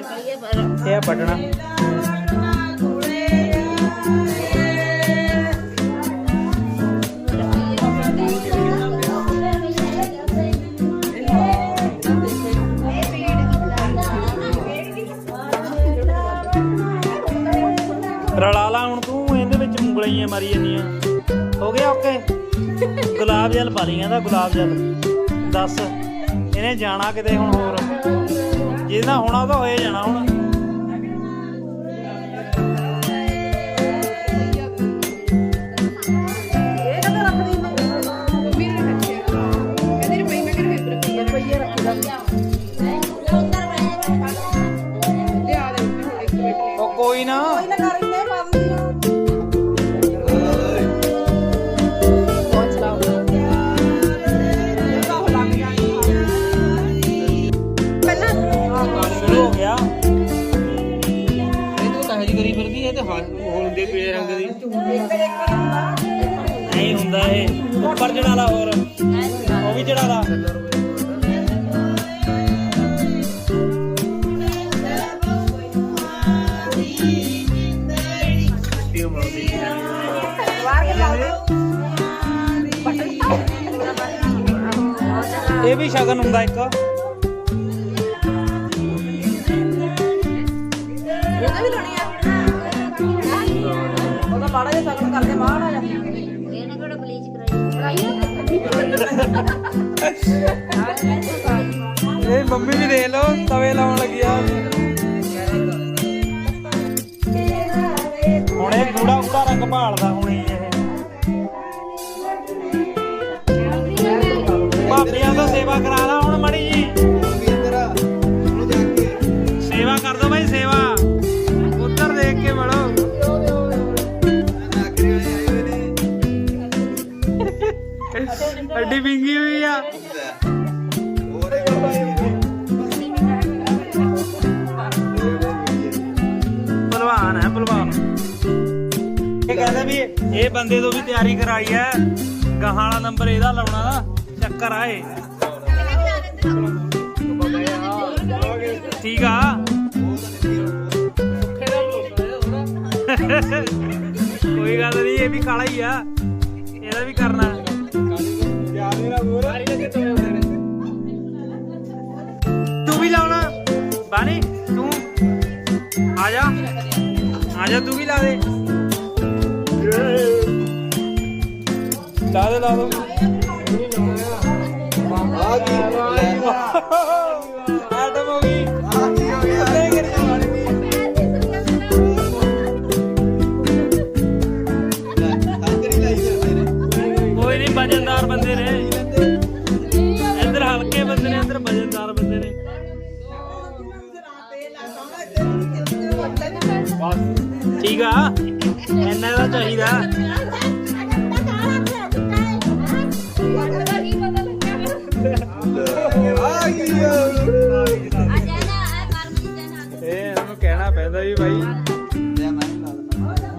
ਰੁਪਈਏ ਇਹ ਆ ਪਟਣਾ ਰਲਾ ਲਾ ਹੁਣ ਤੂੰ, ਇਹਦੇ ਵਿੱਚ ਉਂਗਲੀਆਂ ਮਾਰੀ ਜਾਂਦੀਆਂ ਹੋ ਗਿਆ ਓਕੇ? ਗੁਲਾਬ ਜਲ ਪਾ ਲਈ, ਕਹਿੰਦਾ ਗੁਲਾਬ ਜਲ। ਦੱਸ, ਇਹਨੇ ਜਾਣਾ ਕਿਤੇ ਹੁਣ ਹੋਰ? ਜਿਹਦਾ ਹੋਣਾ ਉਹ ਤਾਂ ਹੋਏ ਜਾਣਾ ਹੁਣ। ਇਹ ਹੁੰਦੇ ਪੀਲੇ ਰੰਗ ਦੀ। ਨਹੀਂ ਹੁੰਦਾ ਇਹ। ਉੱਪਰ ਚੜਾ ਲਾ ਹੋਰ ਉਹ ਵੀ ਲਾ ਦਿਓ ਇਹ ਵੀ ਸ਼ਗਨ ਹੁੰਦਾ ਇੱਕ। ਉਹਦਾ ਵੀ ਲਾਉਣੀ ਆ। ਮਾੜਾ ਜਿਹਾ ਸਗਨ ਕਰਦੇ ਮਾੜਾ ਜਿਹਾ। ਇਹਨੇ ਕਿਹੜਾ ਬਲੀਚ ਕਰਾਈ? ਇਹ ਮੰਮੀ ਵੀ ਦੇਖ ਲਓ ਤਵੇ ਲਾਉਣ ਲੱਗਿਆ ਹੁਣ ਇਹ ਗੂੜਾ ਗੂੜਾ ਰੰਗ ਭਾਲਦਾ ਹੁਣ ਇਹ। ਭਾਬੀਆਂ ਤੋਂ ਸੇਵਾ ਕਰਾ ਲਾ ਹੁਣ। ਇਹ ਬੰਦੇ ਤੋਂ ਵੀ ਤਿਆਰੀ ਕਰਾਈ ਹੈ ਗਾਹਾਂ ਵਾਲਾ ਨੰਬਰ ਇਹਦਾ ਲਾਉਣਾ ਦਾ ਚੱਕਰ ਆ ਠੀਕ ਆ। ਕੋਈ ਗੱਲ ਨਹੀਂ ਇਹ ਵੀ ਕਾਲਾ ਹੀ ਆ। ਇਹਦਾ ਵੀ ਕਰਨਾ। ਤੂੰ ਵੀ ਲਾਉਣਾ। ਬਾਣੀ, ਤੂੰ ਆ ਜਾ। ਆ ਜਾ, ਤੂੰ ਵੀ ਲਾ ਦੇ। ਲਾ ਦੇ ਲਾ ਦੋ ਐਟਮ ਹੋ ਗਈ ਅੱਲੇ ਕਰੀ ਮਾਰੀ ਕੋਈ ਨਹੀਂ ਵਜਨਦਾਰ ਬੰਦੇ ਨੇ। ਇੱਧਰ ਹਲਕੇ ਬੰਦੇ ਨੇ, ਇੱਧਰ ਵਜਨਦਾਰ ਬੰਦੇ ਨੇ। ਠੀਕ ਆ। ਇੰਨਾ ਦਾ ਚਾਹੀਦਾ। ਇਹ ਇਹਨੂੰ ਕਹਿਣਾ ਪੈਂਦਾ ਵੀ ਭਾਈ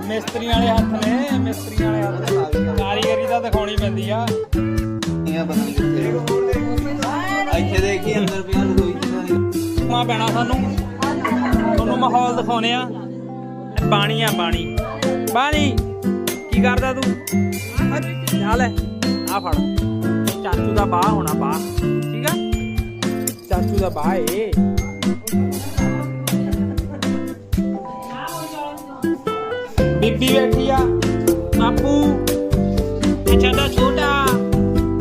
ਮਿਸਤਰੀ ਵਾਲੇ ਹੱਥ ਨੇ ਮਿਸਤਰੀ ਵਾਲੇ ਹੱਥ ਕਾਰੀਗਰੀ ਤਾਂ ਦਿਖਾਉਣੀ ਪੈਂਦੀ ਆ। ਇੱਥੇ ਦੇਖੀ ਅੰਦਰ ਪਿਆ ਰਸੋਈ ਚ ਮਾ ਪੈਣਾ ਸਾਨੂੰ। ਤੁਹਾਨੂੰ ਮਾਹੌਲ ਦਿਖਾਉਨੇ ਆ। ਪਾਣੀ ਆ ਪਾਣੀ। ਪਾਣੀ ਕੀ ਕਰਦਾ ਤੂੰ? ਆ ਲੈ ਆ ਫੜ। ਚਾਚੂ ਦਾ ਬਾਹ ਹੋਣਾ ਬਾਹ। ਠੀਕ ਆ? ਚਾਚੂ ਦਾ ਬੀਬੀ ਬੈਠੀ ਆ, ਬਾਪੂ। ਅੱਛਾ ਦਾ ਛੋਟਾ,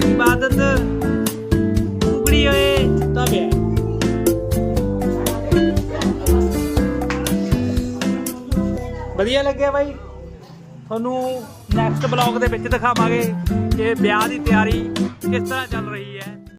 ਇਬਾਦਤ। ਉਗੜੀ ਓਏ, ਸੁੱਤਾ ਪਿਆ। ਵਧੀਆ ਲੱਗਿਆ ਬਾਈ। ਤੁਹਾਨੂੰ ਨੈਕਸਟ ਬਲੌਗ ਦੇ ਵਿੱਚ ਦਿਖਾਵਾਂਗੇ ਕਿ ਵਿਆਹ ਦੀ ਤਿਆਰੀ ਕਿਸ ਤਰ੍ਹਾਂ ਚੱਲ ਰਹੀ ਹੈ।